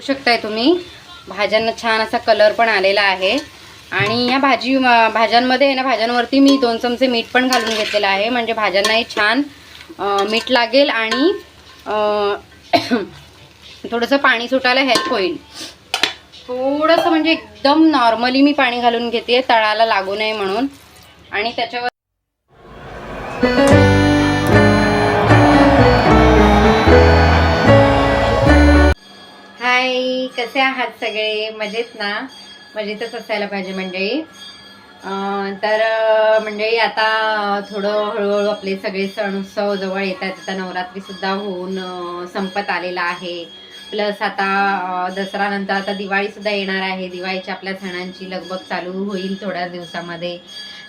बघू शकताय तुम्ही. भाज्यांना छान असा कलर पण आलेला आहे. आणि या भाजी भाज्यांमध्ये आहे ना भाज्यांवरती मी दोन चमचे मीठ पण घालून घेतलेलं आहे. म्हणजे भाज्यांनाही छान मीठ लागेल आणि थोडंसं पाणी सुटायला हेल्प होईल. थोडंसं म्हणजे एकदम नॉर्मली मी पाणी घालून घेते तळाला लागू नये म्हणून. आणि त्याच्यावर हाय कसे आहात सगळे? मजेत ना? मजेतच असायला पाहिजे मंडळी. तर मंडळी आता थोडं हळूहळू आपले सगळे सण उत्सव जवळ येतात. आता नवरात्रीसुद्धा होऊन संपत आलेला आहे. प्लस आता दसरानंतर आता दिवाळीसुद्धा येणार आहे. दिवाळीच्या आपल्या सणांची लगबग चालू होईल थोड्याच दिवसामध्ये.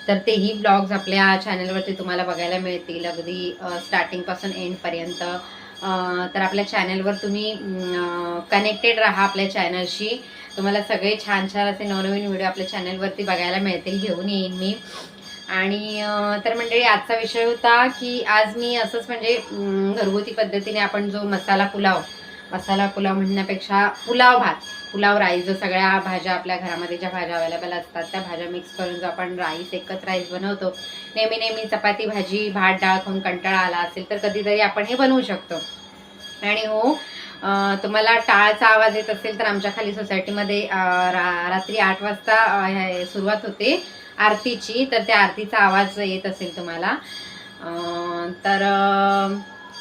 तर तेही ब्लॉग्स आपल्या चॅनलवरती तुम्हाला बघायला मिळतील. अगदी स्टार्टिंगपासून एंडपर्यंत तर आपल्या चॅनलवर तुम्ही कनेक्टेड राहा आपल्या चॅनलशी तुम्हाला सगळे छान छान असे नवनवीन व्हिडिओ आपल्या चॅनलवरती बघायला मिळतील घेऊन येईन मी. आणि तर मंडळी आजचा विषय होता की आज मी असंच म्हणजे घरगुती पद्धतीने आपण जो मसाला पुलाव मसाला पुलाव म्हणण्यापेक्षा पुलाव भात. पुलाव राईस जो सगळ्या भाज्या आपल्या घरामध्ये ज्या भाज्या अवेलेबल असतात त्या भाज्या मिक्स करून जो आपण राईस एकच राईस बनवतो नेहमी नेहमी चपाती भाजी भात डाळ खाऊन कंटाळा आला असेल तर कधीतरी आपण हे बनवू शकतो. आणि हो तुम्हाला टाळचा आवाज येत असेल तर आमच्या खाली सोसायटीमध्ये रा रात्री आठ वाजता हे सुरुवात होते आरतीची तर त्या आरतीचा आवाज येत असेल तुम्हाला. तर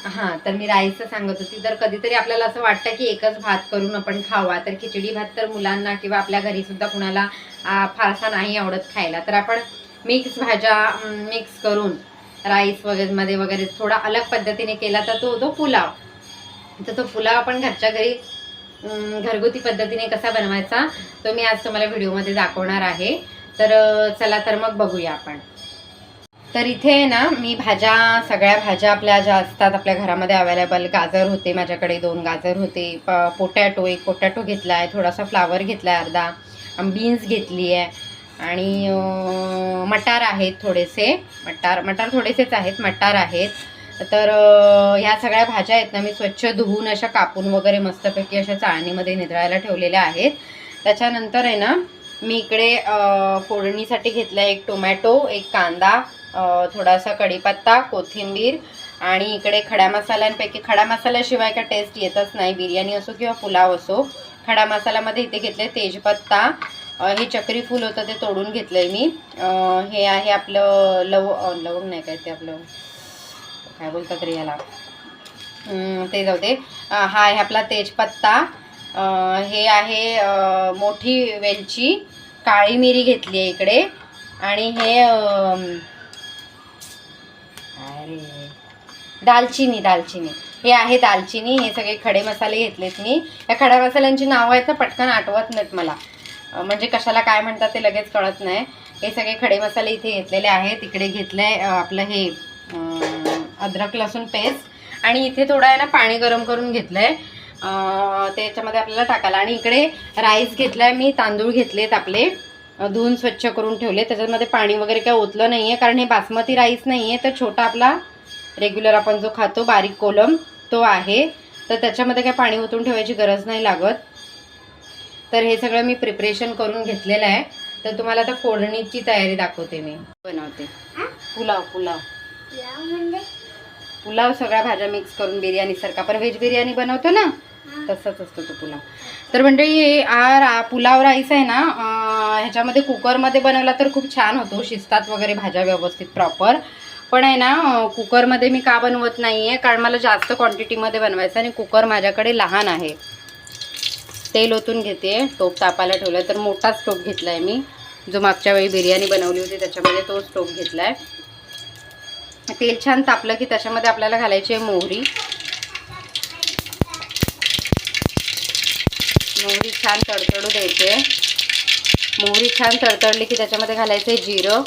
हां तर मी राईसचं सांगत होती. तर कधीतरी आपल्याला असं वाटतं की एकच भात करून आपण खावा. तर खिचडी भात तर मुलांना किंवा आपल्या घरीसुद्धा कुणाला फारसा नाही आवडत खायला. तर आपण मिक्स भाज्या मिक्स करून राईस वगैरेमध्ये वगैरे थोडा अलग पद्धतीने केला तर तो तो पुलाव. तर तो पुलाव आपण घरच्या घरी घरगुती पद्धतीने कसा बनवायचा तो मी आज तुम्हाला व्हिडिओमध्ये दाखवणार आहे. तर चला तर मग बघूया आपण. तर इथे आहे ना मी भाज्या सगळ्या भाज्या आपल्या ज्या असतात आपल्या घरामध्ये अवेलेबल गाजर होते माझ्याकडे दोन गाजर होते प पोटॅटो एक पोटॅटो घेतला आहे थोडासा फ्लावर घेतला आहे अर्धा बीन्स घेतली आहे आणि मटार आहेत थोडेसे मटार मटार थोडेसेच आहेत मटार आहेत. तर ह्या सगळ्या भाज्या आहेत ना मी स्वच्छ धुवून अशा कापून वगैरे मस्तपैकी अशा चाळणीमध्ये निधळायला ठेवलेल्या आहेत. त्याच्यानंतर आहे ना मी इकडे फोडणीसाठी घेतला एक टोमॅटो एक कांदा थोडासा कढीपत्ता कोथिंबीर आणि इकडे खड्या मसाल्यांपैकी खडा मसाल्याशिवाय का टेस्ट येतच नाही. बिर्याणी असो किंवा पुलाव असो खडा मसाल्यामध्ये इथे घेतले तेजपत्ता. हे चक्री फूल होतं ते तोडून घेतलंय मी. हे आहे आपलं लव लवंग नाही काय ते आपलं? काय बोलतात रे याला? ते जाऊ दे. हा आहे आपला तेजपत्ता. हे आहे मोठी वेलची. काळी मिरी घेतली आहे इकडे. आणि हे अं, दालचिनी दालचिनी. हे आहे दालचिनी हे सगळे खडे मसाले घेतलेत मी. या खड्या मसाल्यांची नावं आहेत ना पटकन आठवत नाहीत मला. म्हणजे कशाला काय म्हणतात ते लगेच कळत नाही. हे सगळे खडे मसाले इथे घेतलेले आहेत. इकडे घेतलं आहे आपलं हे अद्रक लसूण पेस्ट. आणि इथे थोडं आहे ना पाणी गरम करून घेतलंय. आहे त्याच्यामध्ये आपल्याला टाकायला. आणि इकडे राईस घेतलाय मी तांदूळ घेतलेत आपले. धुवून स्वच्छ करून ठेवले. त्याच्यामध्ये पाणी वगैरे काय ओतलं नाही आहे कारण हे बासमती राईस नाही आहे तर छोटा आपला रेग्युलर आपण जो खातो बारीक कोलम तो आहे. तर त्याच्यामध्ये काय पाणी ओतून ठेवायची गरज नाही लागत. तर हे सगळं मी प्रिपरेशन करून घेतलेलं आहे. तर तुम्हाला आता फोडणीची तयारी दाखवते मी. बनवते. पुलाव पुलाव. पुलाव सगळ्या भाज्या मिक्स करून बिर्याणीसारखा आपण व्हेज बिर्याणी बनवतो ना? तसंच असतो तो पुलाव. तर मंडळी हा रा पुलाव राईस आहे ना ह्याच्यामध्ये कुकरमध्ये बनवला तर खूप छान होतो. शिजतात वगैरे भाज्या व्यवस्थित प्रॉपर पण आहे ना कुकरमध्ये मी का बनवत नाही आहे कारण मला जास्त क्वांटिटीमध्ये बनवायचं आणि कुकर माझ्याकडे लहान आहे. तेल ओतून घेते टोप तापायला ठेवला तर मोठाच टोप घेतला आहे मी. जो मागच्या वेळी बिर्याणी बनवली होती त्याच्यामध्ये तोच टोप घेतला आहे तेल छान तापलं की त्याच्यामध्ये आपल्याला घालायची आहे मोहरी. मोहरी छान तडतडू द्यायची आहे. मोहरी छान तडतडली की त्याच्यामध्ये घालायचं आहे जिरं.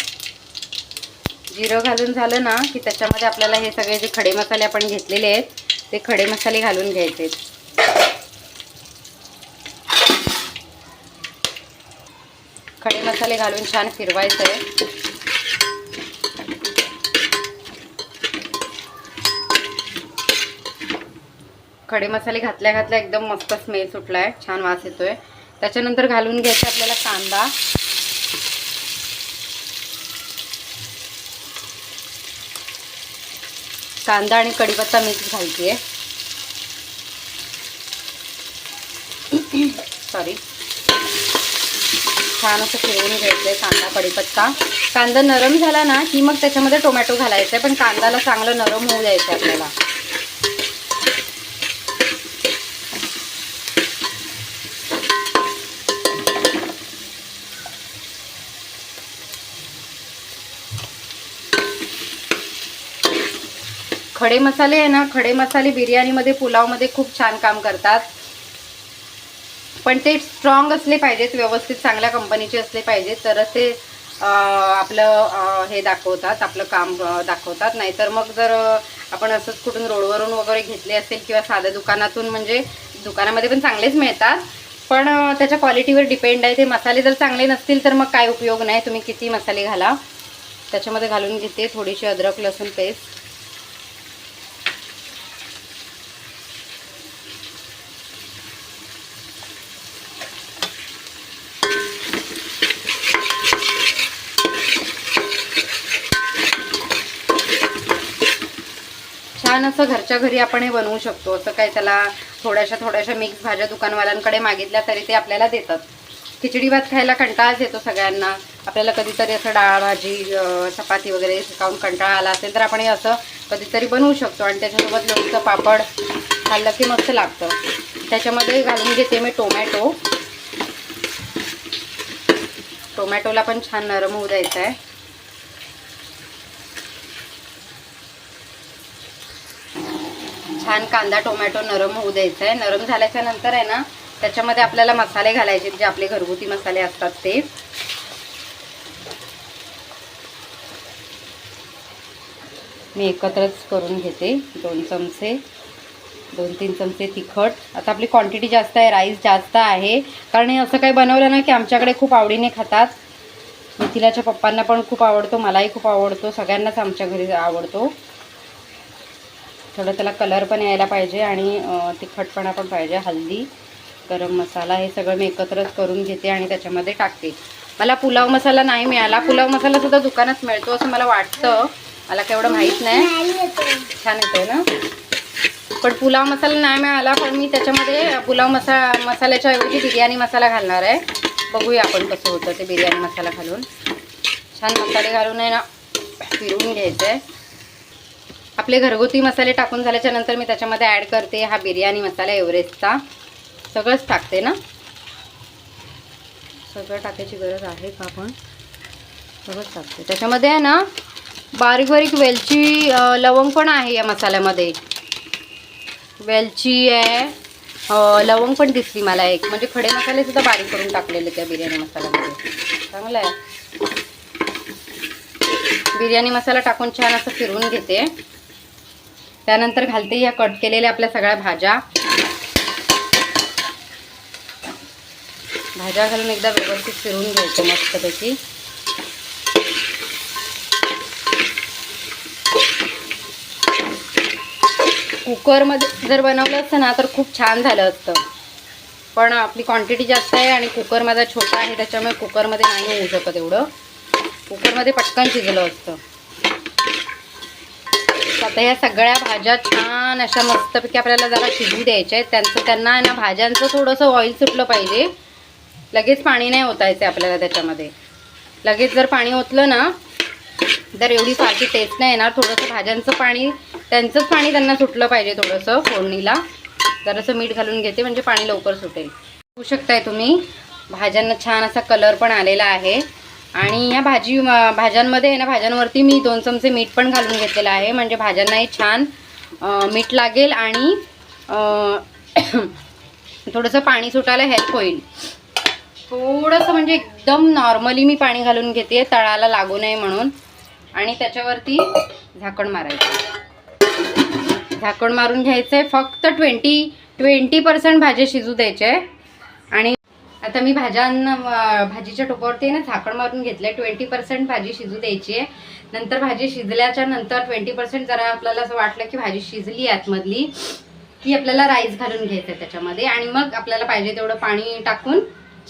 जिरं घालून झालं ना की त्याच्यामध्ये आपल्याला हे सगळे जे खडे मसाले आपण घेतलेले आहेत ते खडे मसाले घालून घ्यायचे आहेत. खडे मसाले घालून छान फिरवायचं आहे खडे मसाले घातल्या घातल्या एकदम मस्त स्मेल सुटलाय छान वास येतोय. त्याच्यानंतर घालून घ्यायचा आपल्याला कांदा. कांदा आणि कढीपत्ता मिक्स घालते सॉरी छान असं फिरवून घ्यायचं आहे कांदा कढीपत्ता. कांदा नरम झाला ना की मग त्याच्यामध्ये टोमॅटो घालायचा आहे पण कांद्याला चांगलं नरम होऊ द्यायचं आहे आपल्याला. खडे मसाले आहे ना खडे मसाले बिर्याणीमध्ये पुलावमध्ये खूप छान काम करतात. पण ते स्ट्रॉंग असले पाहिजेत व्यवस्थित चांगल्या कंपनीचे असले पाहिजेत तरच ते आपलं हे दाखवतात आपलं काम दाखवतात. नाहीतर मग जर आपण असंच कुठून रोडवरून वगैरे घेतले असेल किंवा साध्या दुकानातून म्हणजे दुकानामध्ये पण चांगलेच मिळतात. पण त्याच्या क्वालिटीवर डिपेंड आहे. ते मसाले जर चांगले नसतील तर मग काय उपयोग नाही. तुम्ही किती मसाले घाला. त्याच्यामध्ये घालून घेते थोडीशी अद्रक लसूण पेस्ट छान असं घरच्या घरी आपण हे बनवू शकतो. असं काय त्याला थोड्याशा थोड्याशा मिक्स भाज्या दुकानवाल्यांकडे मागितल्या तरी ते आपल्याला देतात. खिचडी भात खायला कंटाळाच येतो सगळ्यांना. आपल्याला कधीतरी असं डाळ भाजी चपाती वगैरे खाऊन कंटाळा आला असेल तर आपण हे असं कधीतरी बनवू शकतो आणि त्याच्यासोबत लोणचं पापड खाल्लं की मस्त लागतं. त्याच्यामध्ये घालून घेते मी टोमॅटो. टोमॅटोला पण छान नरम होऊ द्यायचं आहे छान कांदा टोमॅटो नरम होऊ द्यायचा आहे नरम झाल्याच्यानंतर आहे ना त्याच्यामध्ये आपल्याला मसाले घालायचे जे आपले घरगुती मसाले असतात ते. मी एकत्रच करून घेते दोन चमचे दोन तीन चमचे तिखट. आता आपली क्वांटिटी जास्त आहे राईस जास्त आहे. कारण हे असं काही बनवलं ना की आमच्याकडे खूप आवडीने खातात. मिथिलाच्या पप्पांना पण खूप आवडतो मलाही खूप आवडतो सगळ्यांनाच आमच्या घरी आवडतो. थोडं त्याला कलर पण यायला पाहिजे आणि तिखटपणा पण पाहिजे. हल्दी गरम मसाला हे सगळं मी एकत्रच करून घेते आणि त्याच्यामध्ये टाकते. मला पुलाव मसाला नाही मिळाला. पुलाव मसाला सुद्धा दुकानात मिळतो असं मला वाटतं. मला केवढं माहीत नाही. छान येतोय ना? पण पुलाव मसाला नाही मिळाला पण मी त्याच्यामध्ये पुलाव मसा मसाल्याच्या ऐवजी बिर्याणी मसाला घालणार आहे. बघूया आपण कसं होतं ते बिर्याणी मसाला घालून. छान मसाले घालून आहे ना फिरवून घ्यायचं आहे आपले घरगुती मसाले टाकून झाल्याच्यानंतर मी त्याच्यामध्ये ॲड करते हा बिर्याणी मसाला एव्हरेस्टचा. सगळंच टाकते ना? सगळं टाकायची गरज आहे का आपण सगळंच टाकते. त्याच्यामध्ये आहे ना बारीक बारीक वेलची लवंग पण आहे या मसाल्यामध्ये. वेलची आहे लवंग पण दिसली मला एक. म्हणजे खडे मसालेसुद्धा बारीक करून टाकलेले त्या बिर्याणी मसाल्यामध्ये. चांगलं आहे. बिर्याणी मसाला टाकून छान असं फिरवून घेते. त्यानंतर घालते या कट केलेल्या आपल्या सगळ्या भाज्या. भाज्या घालून एकदा व्यवस्थित फिरून घ्यायचं मस्तपैकी. कुकरमध्ये जर बनवलं असतं ना तर खूप छान झालं असतं. पण आपली क्वांटिटी जास्त आहे आणि कुकर माझा छोटा आहे त्याच्यामुळे कुकरमध्ये नाही होऊ शकत एवढं. कुकरमध्ये पटकन शिजलं असतं. आता या सगळ्या भाज्या छान अशा मस्तपैकी आपल्याला जरा शिजू द्यायच्या आहेत. त्यांचं त्यांना आहे ना भाज्यांचं थोडंसं ऑइल सुटलं पाहिजे. लगेच पाणी नाही ओतायचं आपल्याला त्याच्यामध्ये. लगेच जर पाणी ओतलं ना तर एवढी सारखी टेस्ट नाही येणार. थोडंसं भाज्यांचं पाणी त्यांचंच पाणी त्यांना सुटलं पाहिजे थोडंसं फोडणीला. जरासं मीठ घालून घेते म्हणजे पाणी लवकर सुटेल. बघू शकताय तुम्ही भाज्यांना छान असा कलर पण आलेला आहे. आणि या भाजी भाज्यांमध्ये आहे ना भाज्यांवरती मी दोन चमचे मीठ पण घालून घेतलेलं आहे. म्हणजे भाज्यांनाही छान मीठ लागेल आणि थोडंसं पाणी सुटायला हेल्प होईल. थोडंसं म्हणजे एकदम नॉर्मली मी पाणी घालून घेते तळाला लागू नये म्हणून. आणि त्याच्यावरती झाकण मारायचं. झाकण मारून घ्यायचं आहे फक्त ट्वेंटी ट्वेंटी पर्सेंट भाज्या शिजू द्यायचे. आहे आणि आता मी भाज्यांना भाजीच्या टोपावरती ना झाकण मारून घेतलं आहे ट्वेंटी पर्सेंट भाजी शिजू द्यायची आहे. नंतर भाजी शिजल्याच्या नंतर ट्वेंटी पर्सेंट जरा आपल्याला असं वाटलं की भाजी शिजली आतमधली की आपल्याला राईस घालून घ्यायचं आहे त्याच्यामध्ये. आणि मग आपल्याला पाहिजे तेवढं पाणी टाकून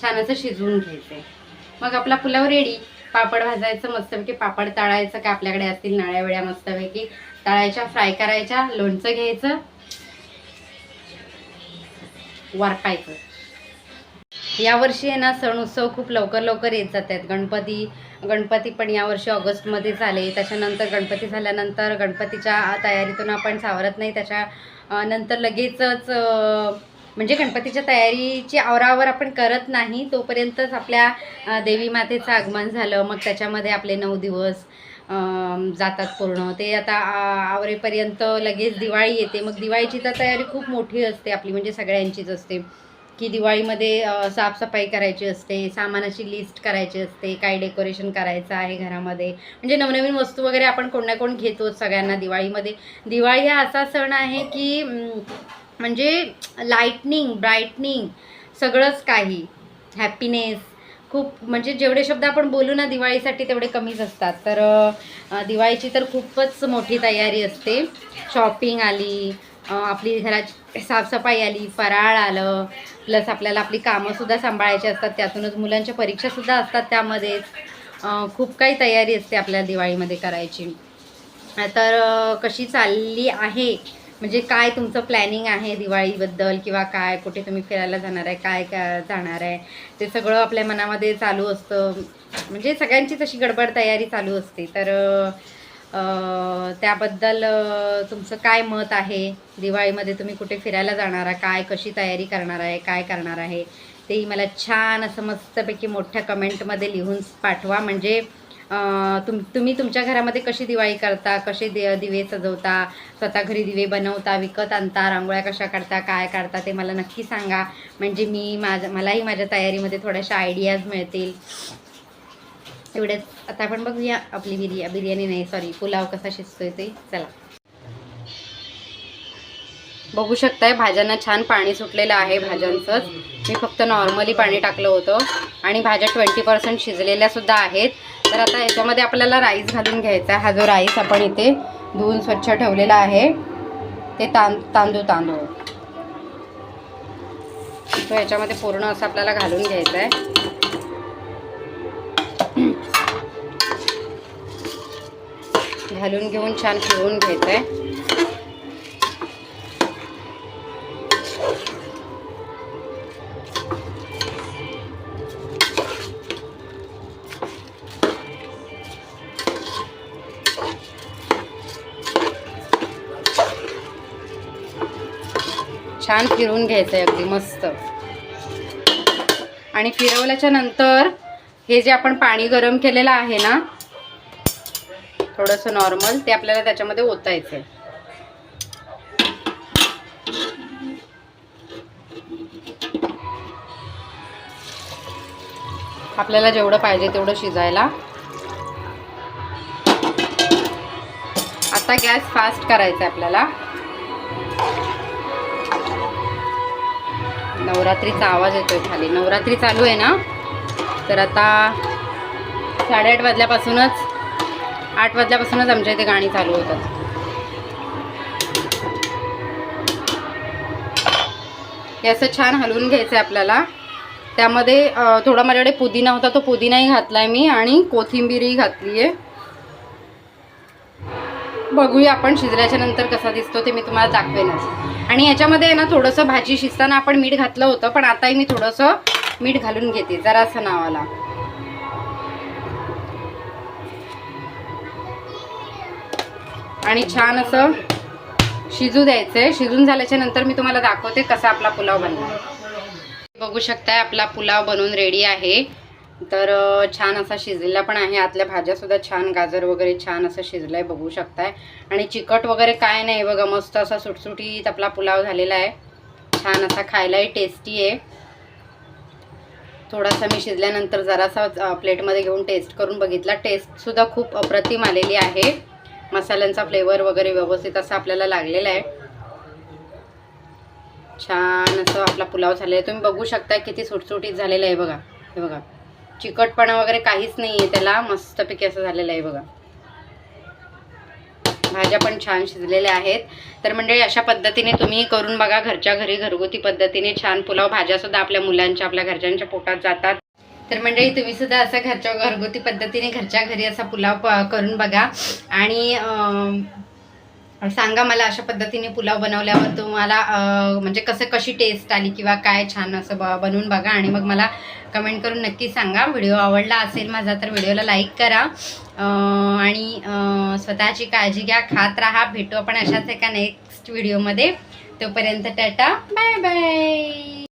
छान असं शिजवून घ्यायचं आहे मग आपला पुलाव रेडी पापड भाजायचं मस्तपैकी पापड तळायचं काय आपल्याकडे असतील नळ्या वेळ्या मस्तपैकी. तळायच्या फ्राय करायच्या लोणचं घ्यायचं वारपायचं. यावर्षी आहे ना सण उत्सव खूप लवकर लवकर येत जात आहेत गणपती गणपती पण यावर्षी ऑगस्टमध्ये झाले. त्याच्यानंतर गणपती झाल्यानंतर गणपतीच्या तयारीतून आपण सावरत नाही. त्याच्या नंतर लगेचच म्हणजे गणपतीच्या तयारीची आवरावर आपण करत नाही. तोपर्यंतच आपल्या देवी मातेचं आगमन झालं. मग त्याच्यामध्ये आपले नऊ दिवस जातात पूर्ण. ते आता आवरेपर्यंत लगेच दिवाळी येते. मग दिवाळीची तर तयारी खूप मोठी असते आपली. म्हणजे सगळ्यांचीच असते. की दिवाळीमध्ये साफसफाई करायची असते सामानाची लिस्ट करायची असते काय डेकोरेशन करायचं आहे घरामध्ये. म्हणजे नवनवीन वस्तू वगैरे आपण कोण ना कोण घेतो सगळ्यांना दिवाळीमध्ये. दिवाळी हा असा सण आहे की म्हणजे लाईटनिंग ब्राईटनिंग सगळंच काही. हॅपीनेस खूप म्हणजे जेवढे शब्द आपण बोलू ना दिवाळीसाठी तेवढे कमीच असतात. तर दिवाळीची तर खूपच मोठी तयारी असते. शॉपिंग आली आपली घराची साफसफाई आली फराळ आलं प्लस आपल्याला आपली कामंसुद्धा सांभाळायची असतात. त्यातूनच मुलांच्या परीक्षासुद्धा असतात त्यामध्येच खूप काही तयारी असते आपल्याला दिवाळीमध्ये करायची. तर कशी चालली आहे? म्हणजे काय तुमचं प्लॅनिंग आहे दिवाळीबद्दल? किंवा काय? कुठे तुम्ही फिरायला जाणार आहे? काय काय जाणार आहे? ते सगळं आपल्या मनामध्ये चालू असतं. म्हणजे सगळ्यांची तशी गडबड तयारी चालू असते. तर त्याबद्दल तुमचं काय मत आहे? दिवाळीमध्ये तुम्ही कुठे फिरायला जाणार आहे? काय कशी तयारी करणार आहे? काय करणार आहे? तेही मला छान असं मस्तपैकी मोठ्या कमेंटमध्ये लिहून पाठवा. म्हणजे तुम तुम्ही तुमच्या घरामध्ये कशी दिवाळी करता? कसे दि दिवे सजवता? स्वतः घरी दिवे बनवता? विकत आणता? रांगोळ्या कशा काढता? काय काढता? ते मला नक्की सांगा. म्हणजे मी माझ्या मलाही माझ्या तयारीमध्ये थोड्याशा आयडियाज मिळतील. एवढेच आता आपण बघूया आपली बिर्या बिर्याणी नाही सॉरी पुलाव कसा शिजतोय ते. चला. बघू शकताय भाज्यांना छान पाणी सुटलेलं आहे भाज्यांचंच. मी फक्त नॉर्मली पाणी टाकलं होतं. आणि भाज्या ट्वेंटी पर्सेंट शिजलेल्यासुद्धा आहेत. तर आता याच्यामध्ये आपल्याला राईस घालून घ्यायचा आहे. हा जो राईस आपण इथे धुवून स्वच्छ ठेवलेला आहे ते तां तांदूळ तांदूळ. तो याच्यामध्ये पूर्ण असं आपल्याला घालून घ्यायचं आहे. घालून घेऊन छान फिरवून घ्यायचं आहे छान फिरवून घ्यायचं आहे अगदी मस्त. आणि फिरवल्याच्या नंतर हे जे आपण पाणी गरम केलेलं आहे ना थोडंसं नॉर्मल ते आपल्याला त्याच्यामध्ये ओतायचं आहे आपल्याला जेवढं पाहिजे तेवढं शिजायला. आता गॅस फास्ट करायचा आहे आपल्याला. नवरात्रीचा आवाज येतोय खाली. नवरात्री चालू आहे ना? तर आता साडेआठ वाजल्यापासूनच आठ वाजल्यापासूनच आमच्या इथे गाणी चालू होतात. हे असं छान हलवून घ्यायचं आहे आपल्याला. त्यामध्ये थोडा माझ्याकडे पुदिना होता तो पुदिनाही घातलाय मी आणि कोथिंबीरही घातली आहे बघूया आपण शिजल्याच्या नंतर कसा दिसतो ते मी तुम्हाला दाखवेनच. आणि याच्यामध्ये आहे ना थोडंसं भाजी शिजताना आपण मीठ घातलं होतं पण आताही मी थोडंसं मीठ घालून घेते जरासं नावाला. आणि छान असं शिजू द्यायचं आहे शिजून झाल्याच्यानंतर मी तुम्हाला दाखवते कसा आपला पुलाव बनला बघू शकताय आपला पुलाव बनवून रेडी आहे. तर छान असा शिजलेला पण आहे. आतल्या भाज्या सुद्धा छान गाजर वगैरे छान असं शिजलाय बघू शकताय. आणि चिकट वगैरे काय नाही बघा मस्त असा सुटसुटीत आपला पुलाव झालेला आहे. छान असा खायलाही टेस्टी आहे. थोडासा मी शिजल्यानंतर जरासा प्लेटमध्ये घेऊन टेस्ट करून बघितला. टेस्टसुद्धा खूप अप्रतिम आलेली आहे. मसाल्यांचा फ्लेवर वगैरे व्यवस्थित असा आपल्याला लागलेला आहे. छान असं आपला पुलाव झालेला आहे. तुम्ही बघू शकता किती सुटसुटीत झालेलं आहे बघा. हे बघा. चिकटपणा वगैरे काहीच नाही आहे त्याला. मस्तपैकी असं झालेलं आहे बघा. भाज्या पण छान शिजलेल्या आहेत. तर म्हणजे अशा पद्धतीने तुम्ही करून बघा. घरच्या घरी घरगुती पद्धतीने छान पुलाव. भाज्या सुद्धा आपल्या मुलांच्या आपल्या घरच्यांच्या पोटात जातात. तर मंडळी तुम्ही सुद्धा असं घरच्या घरगुती पद्धतीने घरच्या घरी असा पुलाव प- करून बघा. आणि सांगा मला अशा पद्धतीने पुलाव बनवल्यावर तुम्हाला म्हणजे कसं कशी टेस्ट आली किंवा काय छान असं ब बनवून बघा. आणि मग मला कमेंट करून नक्की सांगा. व्हिडिओ आवडला असेल माझा तर व्हिडिओला लाईक करा. आणि स्वतःची काळजी घ्या. खात राहा. भेटू आपण अशाच एका नेक्स्ट व्हिडिओमध्ये तोपर्यंत टाटा. Bye bye